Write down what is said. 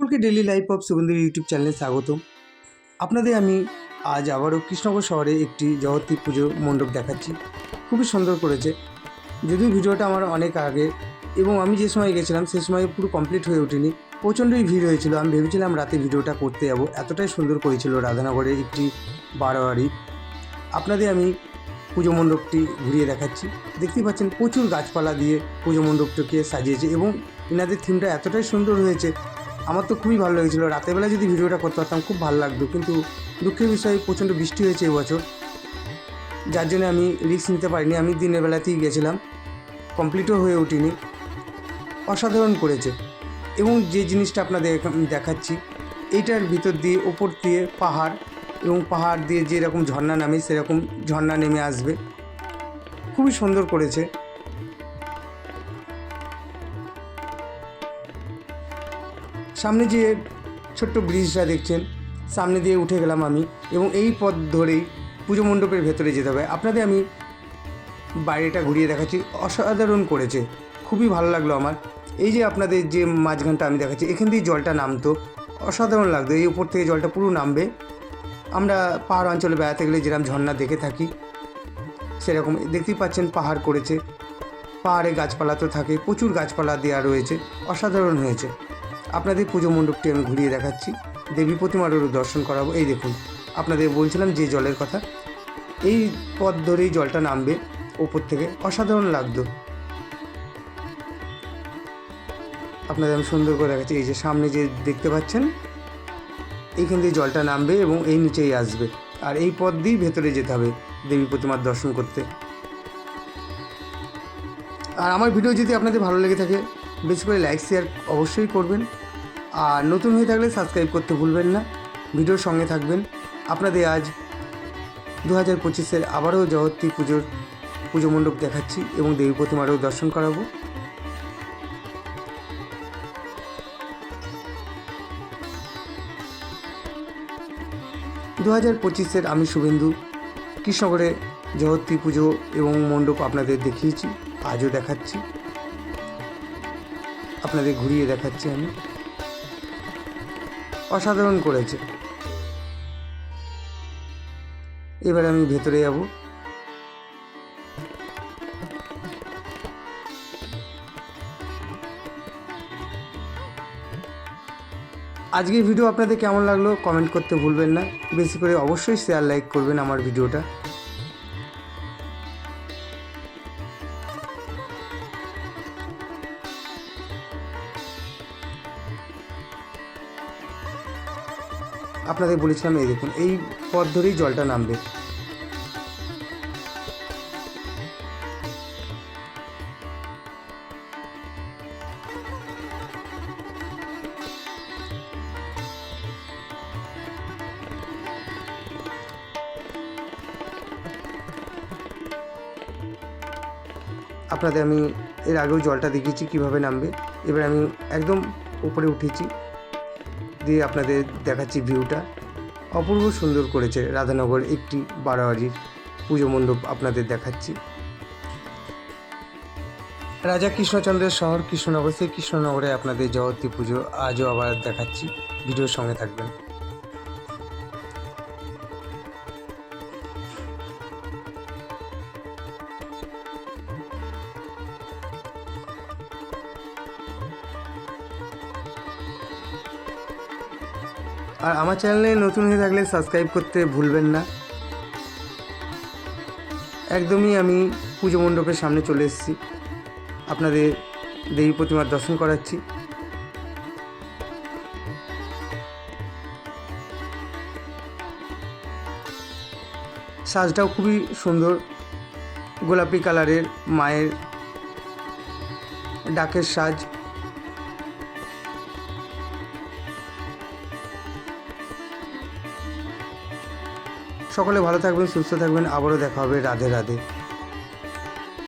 সকলকে daily life of Sugandhi YouTube চ্যানেলে স্বাগতম। আপনাদের আমি আজ আবারও কৃষ্ণনগর শহরে একটি জগত্রী পুজো মণ্ডপ দেখাচ্ছি। খুবই সুন্দর করেছে। যদিও ভিডিওটা আমার অনেক আগে এবং আমি যে সময় গেছিলাম সেই সময় পুরো কমপ্লিট হয়ে ওঠেনি। প্রচণ্ডই ভিড় হয়েছিল। আমি ভেবেছিলাম রাতে ভিডিওটা করতে যাব। এতটাই সুন্দর করেছিল রাধানগরের একটি বারোয়ারি। আপনাদের আমি পুজো মণ্ডপটি ঘুরিয়ে দেখাচ্ছি। দেখতেই পাচ্ছেন প্রচুর গাছপালা দিয়ে পুজো মণ্ডপটিকে সাজিয়েছে এবং এনাদের থিমটা এতটাই সুন্দর হয়েছে আমার তো খুবই ভালো লেগেছিলো। রাতের বেলা যদি ভিডিওটা করতে পারতাম, খুব ভালো লাগতো। কিন্তু দুঃখের বিষয়ে, প্রচণ্ড বৃষ্টি হয়েছে এবছর যার জন্য আমি রিস্ক নিতে পারিনি। আমি দিনের বেলাতেই গেছিলাম। কমপ্লিটও হয়ে ওঠেনি। অসাধারণ করেছে। এবং যে জিনিসটা আপনাদের দেখাচ্ছি, এইটার ভিতর দিয়ে, ওপর দিয়ে পাহাড় এবং পাহাড় দিয়ে যেরকম ঝর্ণা নামে, সেরকম ঝর্ণা নেমে আসবে। খুবই সুন্দর করেছে। সামনে যে ছোট্ট ব্রিজটা দেখছেন, সামনে দিয়ে উঠে গেলাম আমি এবং এই পথ ধরেই পুজো মণ্ডপের ভেতরে যেতে হবে। আপনাদের আমি বাইরেটা ঘুরিয়ে দেখাচ্ছি। অসাধারণ করেছে। খুবই ভালো লাগল আমার। এই যে আপনাদের যে মাঝখানটা আমি দেখাচ্ছি, এখান দিয়ে জলটা নামতো। অসাধারণ লাগতো। এই উপর থেকে জলটা পুরো নামবে। আমরা পাহাড় অঞ্চলে বেড়াতে গেলে যেরকম ঝর্ণা দেখে থাকি, সেরকম দেখতেই পাচ্ছেন পাহাড় করেছে। পাহাড়ে গাছপালা তো থাকে, প্রচুর গাছপালা দেওয়া রয়েছে। অসাধারণ হয়েছে। আপনাদের পুজো মণ্ডপটি আমি ঘুরিয়ে দেখাচ্ছি। দেবী প্রতিমারও দর্শন করাবো। এই দেখুন, আপনাদের বলছিলাম যে জলের কথা। এই পথ ধরেই জলটা নামবে ওপর থেকে। অসাধারণ লাগতো আপনাদের আমি সুন্দর করে দেখাচ্ছি। এই যে সামনে যে দেখতে পাচ্ছেন, এইখান দিয়ে জলটা নামবে এবং এই নিচেই আসবে। আর এই পথ দিয়েই ভেতরে যেতে হবে দেবী প্রতিমার দর্শন করতে। আর আমার ভিডিও যদি আপনাদের ভালো লেগে থাকে, বেশি করে লাইক, শেয়ার অবশ্যই করবেন। আর নতুন হয়ে থাকলে সাবস্ক্রাইব করতে ভুলবেন না। ভিডিওর সঙ্গে থাকবেন। আপনাদের আজ দু হাজার পঁচিশের আবারও জগত্রী পুজোর পুজো মণ্ডপ দেখাচ্ছি এবং দেবী প্রতিমারও দর্শন করাবো। দু হাজার পঁচিশের আমি শুভেন্দু, কৃষ্ণগড়ে জগত্রী পুজো এবং মণ্ডপ আপনাদের দেখিয়েছি, আজও দেখাচ্ছি। আপনাদের ঘুরিয়ে দেখাচ্ছি আমি। অসাধারণ করেছে। এবার আমি ভেতরে যাব। আজকের ভিডিও আপনাদের কেমন লাগল কমেন্ট করতে ভুলবেন না। বেশি করে অবশ্যই শেয়ার লাইক করবেন আমার ভিডিওটা। আপনাদের বলেছিলাম, এই দেখুন, এই পথ ধরেই জলটা নামবে। আপনাদের আমি এর আগেও জলটা দেখিয়েছি কীভাবে নামবে। এবার আমি একদম উপরে উঠেছি। দিয়ে আপনাদের দেখাচ্ছি ভিউটা। অপূর্ব সুন্দর করেছে রাধানগর একটি বারোয়ারির পুজো মণ্ডপ আপনাদের দেখাচ্ছি। রাজা কৃষ্ণচন্দ্রের শহর কৃষ্ণনগর, সেই কৃষ্ণনগরে আপনাদের জগতী পুজো আজও আবার দেখাচ্ছি। ভিডিওর সঙ্গে থাকবেন। আর আমার চ্যানেলে নতুন হয়ে থাকলে সাবস্ক্রাইব করতে ভুলবেন না। একদমই আমি পুজো মণ্ডপের সামনে চলে এসেছি। আপনাদের দেবী প্রতিমার দর্শন করাচ্ছি। সাজটাও খুবই সুন্দর। গোলাপি কালারের মায়ের ডাকের সাজ। সকলে ভালো থাকবেন সুস্থ থাকবেন। আবারও দেখা হবে রাধে রাধে।